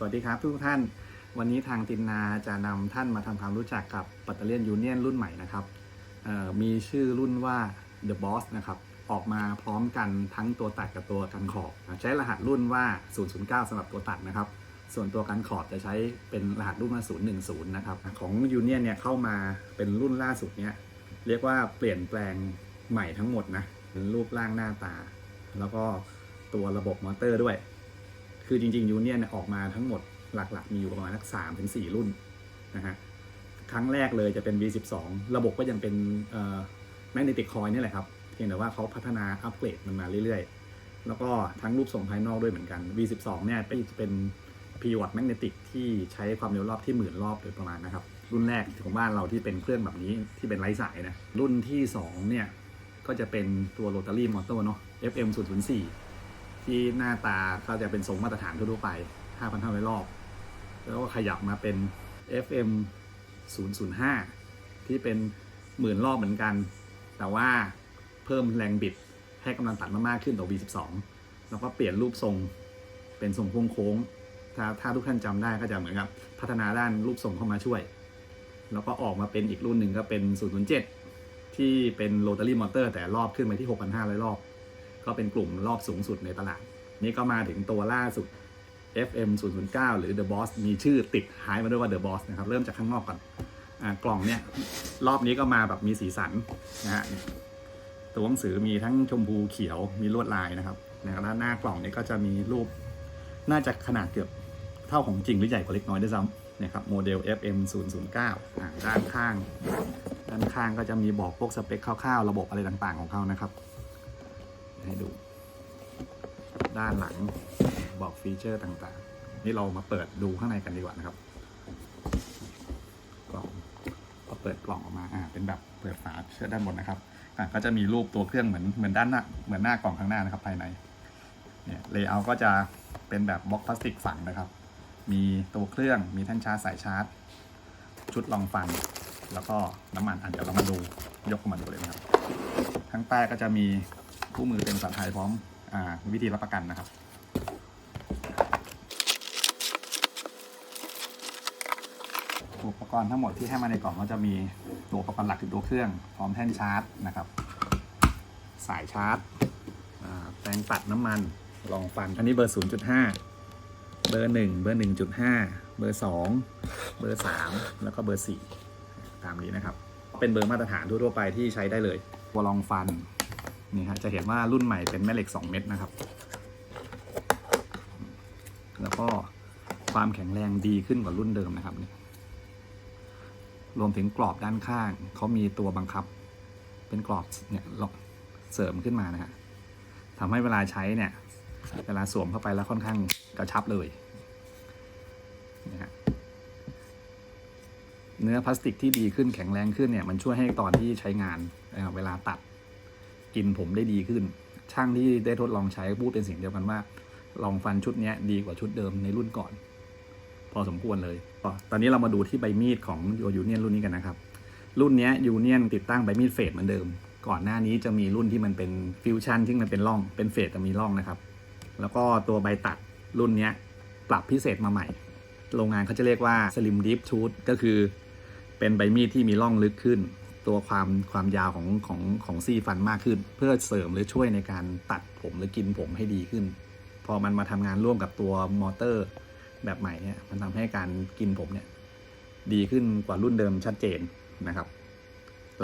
สวัสดีครับทุกท่าน วันนี้ทางตินนาจะนำท่านมาทำความรู้จักกับปัตเตอร์เลียนยูเนียนรุ่นใหม่นะครับมีชื่อรุ่นว่า The Boss นะครับออกมาพร้อมกันทั้งตัวตัดกับตัวกันขอบใช้รหัสรุ่นว่า 009สำหรับตัวตัดนะครับ ส่วนตัวกันขอบจะใช้เป็นรหัสรุ่นว่า010 นะครับของยูเนียนเนี่ยเข้ามาเป็นรุ่นล่าสุดเนี่ยเรียกว่าเปลี่ยนแปลงใหม่ทั้งหมดนะเป็นรูปร่างหน้าตา แล้วก็ตัวระบบมอเตอร์ด้วย คือจริงๆยูเนียนยออกมาทั้งหมดหลักๆ มีอยู่ประมาณสักสามถึงสี่รุ่นนะฮะครั้งแรกเลยจะเป็น V12 ระบบก็ยังเป็นแมกเนติกคอยนี่แหละครับ เพียงแต่ว่าเขาพัฒนาอัปเกรดมันมาเรื่อยๆ แล้วก็ทั้งรูปทรงภายนอกด้วยเหมือนกัน V12 เนี่ยเป็นเป็นพีวอตแมกเนติกที่ใช้ความเร็วรอบที่หมื่นรอบโดยประมาณนะครับ รุ่นแรกของบ้านเราที่เป็นเครื่องแบบนี้ที่เป็นไร้สายนะ รุ่นที่ 2 เนี่ย ก็จะเป็นตัวโรตารี่มอเตอร์เนาะ FM 004 ที่หน้าตาก็จะเป็นทรงมาตรฐานทั่วๆไป 5,500 รอบ แล้วก็ขยับมาเป็น FM 005 ที่เป็นหมื่นรอบเหมือนกัน แต่ว่าเพิ่มแรงบิดให้กำลังตัดมากๆขึ้นต่อ V12 แล้วก็เปลี่ยนรูปทรงเป็นทรงโค้งๆถ้าถ้าทุกท่านจำได้ก็จะเหมือนกับพัฒนาด้านรูปทรงเข้ามาช่วย แล้วก็ออกมาเป็นอีกรุ่นหนึ่งก็เป็น 007 ที่เป็นโรตารี่มอเตอร์แต่รอบขึ้นไปที่ 6,500 รอบ ก็เป็นกลุ่มรอบสูงสุดในตลาด นี่ก็มาถึงตัวล่าสุด FM 009 หรือ The Boss มีชื่อติดท้ายมาด้วยว่า The Boss นะครับ เริ่มจากข้างนอกก่อนอกล่องเนี่ย รอบนี้ก็มาแบบมีสีสันนะฮะตัวหนังสือมีทั้งชมพูเขียวมีลวดลายนะครับแล้วด้านหน้ากล่องเนี่ยก็จะมีรูป น่าจะขนาดเกือบเท่าของจริงหรือใหญ่กว่าเล็กน้อยด้วยซ้ำนะครับโมเดล FM 009ด้านข้าง ด้านข้างก็จะมีบอกพวกสเปคคร่าวๆ ระบบอะไรต่างๆของเขานะครับ ให้ดู ด้านหลังบอกฟีเจอร์ต่าง ๆ นี่เรามาเปิดดูข้างในกันดีกว่านะครับ กล่องพอเปิดกล่องออกมาอ่าเป็นแบบเปิดฝาเชื่อด้านบนนะครับอะก็จะมีรูปตัวเครื่องเหมือนเหมือนด้านหน้าเหมือนหน้ากล่องข้างหน้านะครับภายในเนี่ยเลเยอร์ก็จะเป็นแบบบล็อกพลาสติกฝังนะครับ มีตัวเครื่องมีแท่นชาร์จสายชาร์จ ชุดรองฟัน แล้วก็น้ำมันอะเดี๋ยวเรามาดูยกขึ้นมาดูเลยนะครับ ข้างใต้ก็จะมี คู่มือเป็นภาษาไทยพร้อมอวิธีรับประกันนะครับอุปกรณ์ทั้งหมดที่ให้มาในกล่องก็จะมีตัวอุปกรณ์หลักคือตัวเครื่อง พร้อมแท่นชาร์จนะครับ สายชาร์จแปรงปัดน้ำมันรองฟัน อันนี้เบอร์ 0.5 เบอร์ 1 เบอร์ 1.5 เบอร์ 2 เบอร์ 3 แล้วก็เบอร์ 4 ตามนี้นะครับ เป็นเบอร์มาตรฐานทั่วๆไปที่ใช้ได้เลยตัวรองฟัน นี่ฮะจะเห็นว่ารุ่นใหม่เป็นแม่เหล็ก 2 เม็ดนะครับ แล้วก็ความแข็งแรงดีขึ้นกว่ารุ่นเดิมนะครับนี่รวมถึงกรอบด้านข้างเขามีตัวบังคับ เป็นกรอบเนี่ยเสริมขึ้นมานะฮะทำให้เวลาใช้เนี่ย เวลาสวมเข้าไปแล้วค่อนข้างกระชับเลยนะฮะเนื้อพลาสติกที่ดีขึ้นแข็งแรงขึ้นเนี่ยมันช่วยให้ตอนที่ใช้งานเวลาตัด กินผมได้ดีขึ้น ช่างที่ได้ทดลองใช้พูดเป็นเสียงเดียวกันว่า ลองฟันชุดนี้ดีกว่าชุดเดิมในรุ่นก่อน พอสมควรเลย ตอนนี้เรามาดูที่ใบมีดของยูเนียนรุ่นนี้กันนะครับ รุ่นนี้ยูเนียนติดตั้งใบมีดเฟดเหมือนเดิม ก่อนหน้านี้จะมีรุ่นที่มันเป็นฟิวชั่นที่มันเป็นร่องเป็นเฟดแต่มีร่องนะครับ แล้วก็ตัวใบตัดรุ่นนี้ปรับพิเศษมาใหม่ โรงงานเขาจะเรียกว่า Slim Deep Tooth ก็คือเป็นใบมีดที่มีร่องลึกขึ้น ตัวความความยาวของของของซี่ฟันมากขึ้น เพื่อเสริมหรือช่วยในการตัดผมหรือกินผมให้ดีขึ้น พอมันมาทำงานร่วมกับตัวมอเตอร์แบบใหม่เนี่ยมันทำให้การกินผมเนี่ยดีขึ้นกว่ารุ่นเดิมชัดเจนนะครับ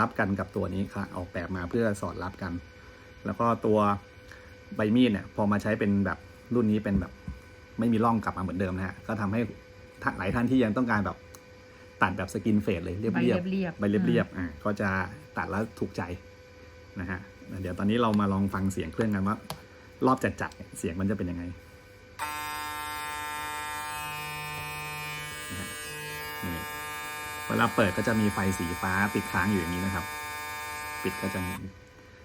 รับกันกับตัวนี้ค่ะออกแบบมาเพื่อสอดรับกัน แล้วก็ตัวใบมีดเนี่ยพอมาใช้เป็นแบบรุ่นนี้เป็นแบบไม่มีร่องกลับมาเหมือนเดิมนะฮะก็ทำให้ท่านหลายท่านที่ยังต้องการแบบ ตัดแบบสกินเฟดเลยเรียบใบเรียบเรียบๆใบเรียบๆอ่าก็จะตัดแล้วถูกใจนะฮะเดี๋ยวตอนนี้เรามาลองฟังเสียงเครื่องกันว่า รอบจัดๆเนี่ยเสียงมันจะเป็นยังไงนะฮะนี่เวลาเปิดก็จะมีไฟสีฟ้าติดค้างอยู่อย่างนี้นะครับ ปิดก็จะมี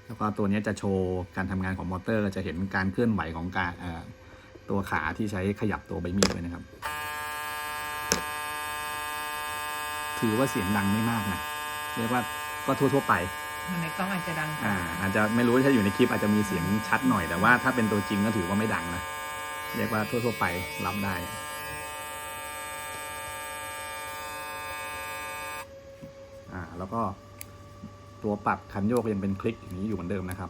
แล้วก็ตัวเนี้ยจะโชว์การทำงานของมอเตอร์จะเห็นการเคลื่อนไหวของการเอ่อตัวขาที่ใช้ขยับตัวใบมีดด้วยนะครับ ถือว่าเสียงดังไม่มากนะเรียกว่าก็ทั่ว ๆ ไปในกล้องอาจจะดังอ่าอาจจะไม่รู้ถ้าอยู่ในคลิปอาจจะมีเสียงชัดหน่อยแต่ว่าถ้าเป็นตัวจริงก็ถือว่าไม่ดังนะเรียกว่าทั่ว ๆ ไปรับได้อ่าแล้วก็ตัวปรับคันโยกยังเป็นคลิกอย่างนี้อยู่เหมือนเดิมนะครับ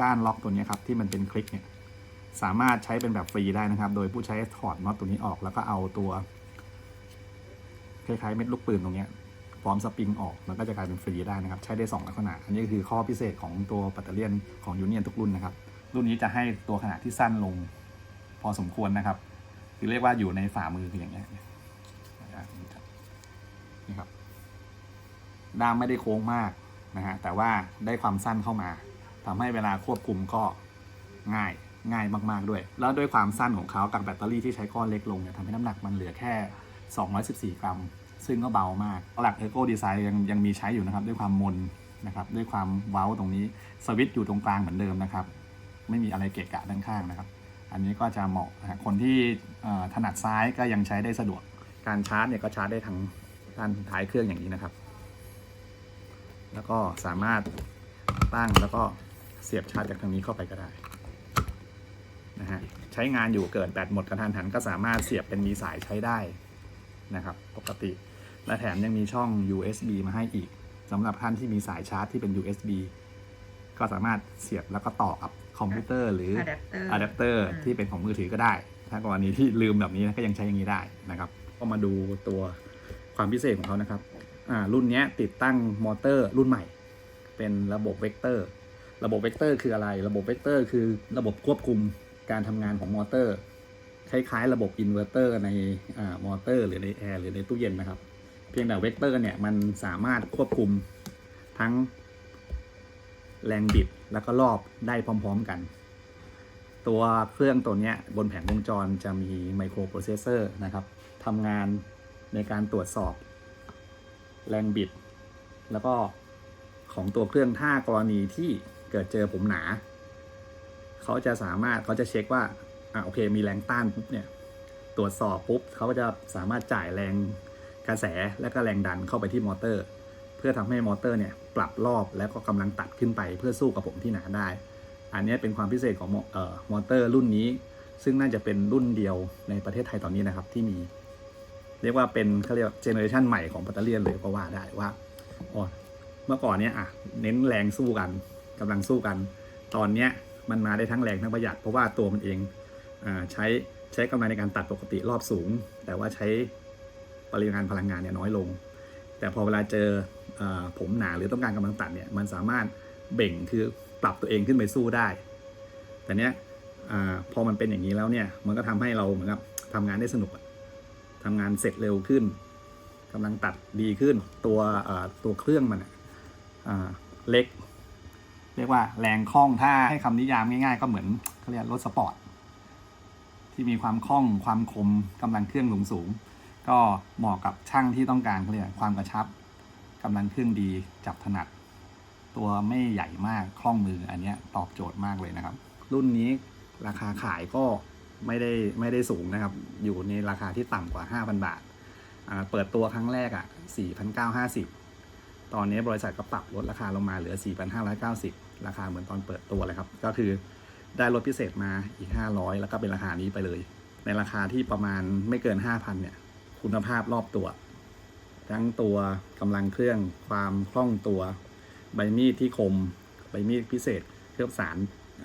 ก้านล็อกตัวนี้ครับที่มันเป็นคลิกเนี่ยสามารถใช้เป็นแบบฟรีได้นะครับ โดยผู้ใช้ถอดน็อตตัวนี้ออกแล้วก็เอาตัว คล้ายๆเม็ดลูกปืนตรงนี้พร้อมสปริงออกมันก็จะกลายเป็นฟรีได้นะครับ ใช้ได้สองลักษณะ อันนี้คือข้อพิเศษของตัวปัตเตอร์เลียนของยูเนียนทุกรุ่นนะครับ รุ่นนี้จะให้ตัวขนาดที่สั้นลง พอสมควรนะครับ คือเรียกว่าอยู่ในฝ่ามือคืออย่างเงี้ยนี่ครับด้ามไม่ได้โค้งมากนะฮะแต่ว่าได้ความสั้นเข้ามาทำให้เวลาควบคุมก็ง่ายง่ายมาก ๆ ด้วย แล้วด้วยความสั้นของเขากับแบตเตอรี่ที่ใช้ก้อนเล็กลงเนี่ยทำให้น้ำหนักมันเหลือแค่ 214 กรัม ซึ่งก็เบามากหลักเอ c ก d ดีไซน์ยังยังมีใช้อยู่นะครับ ด้วยความมนนะครับ ด้วยความเว้าตรงนี้สวิตช์อยู่ตรงกลางเหมือนเดิมนะครับ ไม่มีอะไรเกะกะด้านข้างนะครับ อันนี้ก็จะเหมาะคนที่ถนัดซ้ายก็ยังใช้ได้สะดวก การชาร์จเนี่ยก็ชาร์จได้ทั้งด้านท้ายเครื่องอย่างนี้นะครับ แล้วก็สามารถตั้งแล้วก็เสียบชาร์จจากทางนี้เข้าไปก็ได้นะฮะใช้งานอยู่เกิดแบตหมดกระทันหันก็สามารถเสียบเป็นมีสายใช้ได้ นะครับ ปกติ และแถมยังมีช่อง USB มาให้อีกสำหรับท่านที่มีสายชาร์จที่เป็น USB ก็สามารถเสียบแล้วก็ต่อกับคอมพิวเตอร์หรืออะแดปเตอร์อะแดปเตอร์อืมที่เป็นของมือถือก็ได้ ถ้ากรณีที่ลืมแบบนี้นะก็ยังใช้อย่างนี้ได้นะครับก็มาดูตัวความพิเศษของเขานะครับอ่ารุ่นเนี้ยติดตั้งมอเตอร์รุ่นใหม่ เป็นระบบเวกเตอร์ ระบบเวกเตอร์คืออะไร ระบบเวกเตอร์คือระบบควบคุมการทำงานของมอเตอร์ คล้ายๆ ระบบอินเวอร์เตอร์ในอมอเตอร์ หรือในแอร์หรือในตู้เย็นนะครับ เพียงแต่เวกเตอร์เนี่ยมันสามารถควบคุมทั้งแรงบิดแล้วก็รอบได้พร้อมๆกัน ตัวเครื่องตัวเนี้ยบนแผงวงจรจะมีไมโครโปรเซสเซอร์นะครับทำงานในการตรวจสอบ แรงบิด แล้วก็ของตัวเครื่องถ้ากรณีที่เกิดเจอผมหนา เขาจะสามารถเขาจะเช็คว่า อ่าโอเค มีแรงต้านปุ๊บเนี่ยตรวจสอบปุ๊บเขาก็จะสามารถจ่ายแรงกระแสและก็แรงดันเข้าไปที่มอเตอร์ เพื่อทำให้มอเตอร์เนี่ยปรับรอบแล้วก็กำลังตัดขึ้นไปเพื่อสู้กับผมที่หนาได้ อันนี้เป็นความพิเศษของมอเอ่อมอเตอร์รุ่นนี้ ซึ่งน่าจะเป็นรุ่นเดียวในประเทศไทยตอนนี้นะครับที่มี เรียกว่าเป็นเขาเรียกเจเนอเรชันใหม่ของปัตเตอร์เลียนเลยก็ว่าได้ว่าอ๋อเมื่อก่อนเนี้ยอะเน้นแรงสู้กันกำลังสู้กัน ตอนเนี้ยมันมาได้ทั้งแรงทั้งประหยัดเพราะว่าตัวมันเอง ใช้ใช้กำลังในการตัดปกติรอบสูง แต่ว่าใช้ปริมาณพลังงานเนี่ยน้อยลง แต่พอเวลาเจออผมหนาหรือต้องการกำลังตัดเนี่ยมันสามารถเบ่งคือปรับตัวเองขึ้นไปสู้ได้ แต่เนี้ยอพอมันเป็นอย่างนี้แล้วเนี่ยมันก็ทำให้เราเหมือนกับทำงานได้สนุกอะทำงานเสร็จเร็วขึ้นกำลังตัดดีขึ้นตัวตัวเครื่องมันเล็ก เรียกว่าแรงคล่องถ้าให้คำนิยามง่ายๆ ก็เหมือนเขาเรียกรถสปอร์ต ที่มีความคล่องความคมกำลังเครื่องสูงสูง ก็เหมาะกับช่างที่ต้องการเขาเรียกความกระชับกำลังเครื่องดีจับถนัด ตัวไม่ใหญ่มากคล่องมืออันนี้ตอบโจทย์มากเลยนะครับ รุ่นนี้ราคาขายก็ไม่ได้ไม่ได้สูงนะครับ อยู่ในราคาที่ต่ำกว่า 5,000 บาท เปิดตัวครั้งแรกอะ 4,950 ตอนนี้บริษัทก็ปรับลดราคาลงมาเหลือ 4,590 ราคาเหมือนตอนเปิดตัวเลยครับ ก็คือ ได้ลดพิเศษมาอีก 500 แล้วก็เป็นราคานี้ไปเลย ในราคาที่ประมาณไม่เกิน 5,000 เนี่ย คุณภาพรอบตัว ทั้งตัวกำลังเครื่องความคล่องตัว ใบมีดที่คม ใบมีดพิเศษ เคลือบสาร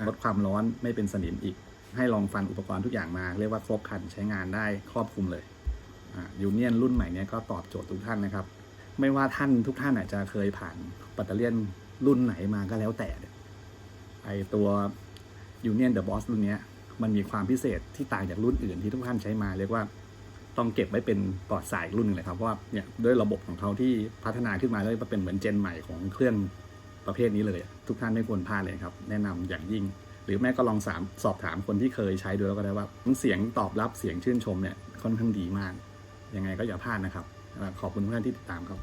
ลดความร้อนไม่เป็นสนิมอีก ให้ลองฟันอุปกรณ์ทุกอย่างมา เรียกว่าครบครันใช้งานได้ครอบคลุมเลยยูเนียนรุ่นใหม่นี้ก็ตอบโจทย์ทุกท่านนะครับ ไม่ว่าท่านทุกท่านอาจจะเคยผ่านปัตเตอร์เลียนรุ่นไหนมาก็แล้วแต่ไอตัว ยูเนียนเดอะบอสรุ่นนี้มันมีความพิเศษที่ต่างจากรุ่นอื่นที่ทุกท่านใช้มาเรียกว่าต้องเก็บไว้เป็นปลอดสายรุ่นหนึ่งเลยครับเพราะว่าเนี่ยด้วยระบบของเขาที่พัฒนาขึ้นมาแล้วเป็นเหมือนเจนใหม่ของเครื่องประเภทนี้เลย ทุกท่านไม่ควรพลาดเลยครับ แนะนำอย่างยิ่ง หรือแม่ก็ลองสามสอบถามคนที่เคยใช้ดูแล้วก็ได้ว่าเสียงตอบรับเสียงชื่นชมเนี่ยค่อนข้างดีมากยังไงก็อย่าพลาดนะครับ ขอบคุณทุกท่านที่ติดตามครับ